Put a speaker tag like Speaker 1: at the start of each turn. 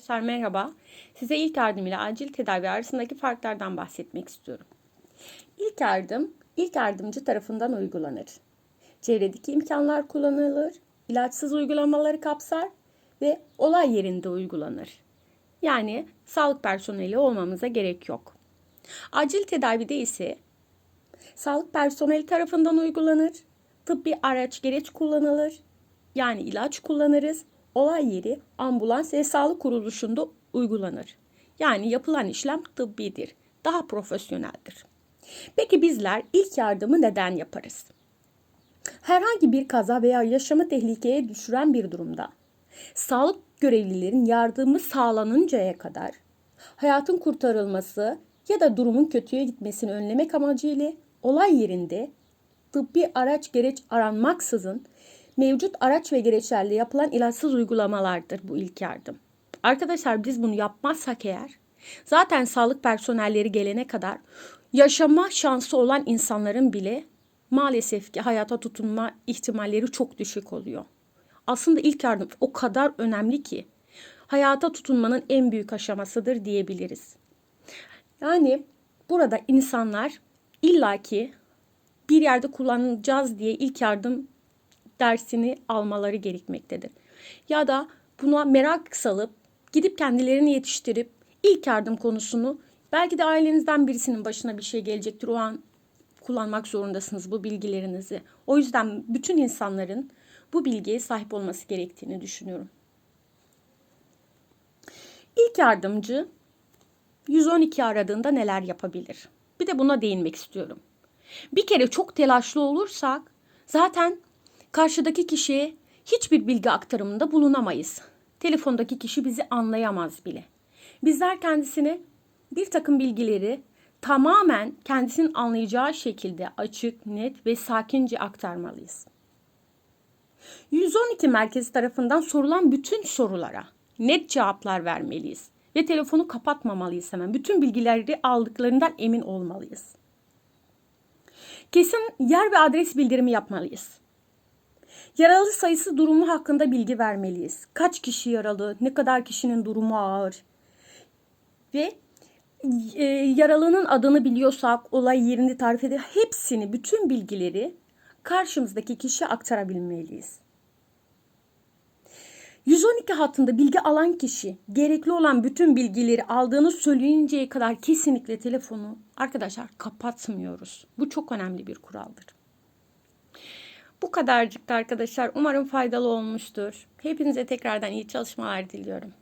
Speaker 1: Arkadaşlar merhaba. Size ilk yardım ile acil tedavi arasındaki farklardan bahsetmek istiyorum. İlk yardım, ilk yardımcı tarafından uygulanır. Çevredeki imkanlar kullanılır, ilaçsız uygulamaları kapsar ve olay yerinde uygulanır. Yani sağlık personeli olmamıza gerek yok. Acil tedavide ise sağlık personeli tarafından uygulanır, tıbbi araç gereç kullanılır, yani ilaç kullanırız. Olay yeri ambulans ve sağlık kuruluşunda uygulanır. Yani yapılan işlem tıbbidir. Daha profesyoneldir. Peki bizler ilk yardımı neden yaparız? Herhangi bir kaza veya yaşamı tehlikeye düşüren bir durumda sağlık görevlilerin yardımı sağlanıncaya kadar hayatın kurtarılması ya da durumun kötüye gitmesini önlemek amacıyla olay yerinde tıbbi araç gereç aranmaksızın mevcut araç ve gereçlerle yapılan ilaçsız uygulamalardır bu ilk yardım. Arkadaşlar biz bunu yapmazsak eğer zaten sağlık personelleri gelene kadar yaşama şansı olan insanların bile maalesef ki hayata tutunma ihtimalleri çok düşük oluyor. Aslında ilk yardım o kadar önemli ki hayata tutunmanın en büyük aşamasıdır diyebiliriz. Yani burada insanlar illaki bir yerde kullanacağız diye ilk yardım dersini almaları gerekmektedir. Ya da buna merak salıp gidip kendilerini yetiştirip ilk yardım konusunu belki de ailenizden birisinin başına bir şey gelecektir. O an kullanmak zorundasınız bu bilgilerinizi. O yüzden bütün insanların bu bilgiye sahip olması gerektiğini düşünüyorum. İlk yardımcı 112 aradığında neler yapabilir? Bir de buna değinmek istiyorum. Bir kere çok telaşlı olursak zaten karşıdaki kişiye hiçbir bilgi aktarımında bulunamayız. Telefondaki kişi bizi anlayamaz bile. Bizler kendisine bir takım bilgileri tamamen kendisinin anlayacağı şekilde açık, net ve sakince aktarmalıyız. 112 merkezi tarafından sorulan bütün sorulara net cevaplar vermeliyiz ve telefonu kapatmamalıyız hemen. Bütün bilgileri aldıklarından emin olmalıyız. Kesin yer ve adres bildirimi yapmalıyız. Yaralı sayısı durumu hakkında bilgi vermeliyiz. Kaç kişi yaralı, ne kadar kişinin durumu ağır ve e, yaralının adını biliyorsak, olay yerini tarif eder, hepsini, bütün bilgileri karşımızdaki kişiye aktarabilmeliyiz. 112 hattında bilgi alan kişi gerekli olan bütün bilgileri aldığını söyleyinceye kadar kesinlikle telefonu arkadaşlar kapatmıyoruz. Bu çok önemli bir kuraldır. Bu kadarcıktı arkadaşlar. Umarım faydalı olmuştur. Hepinize tekrardan iyi çalışmalar diliyorum.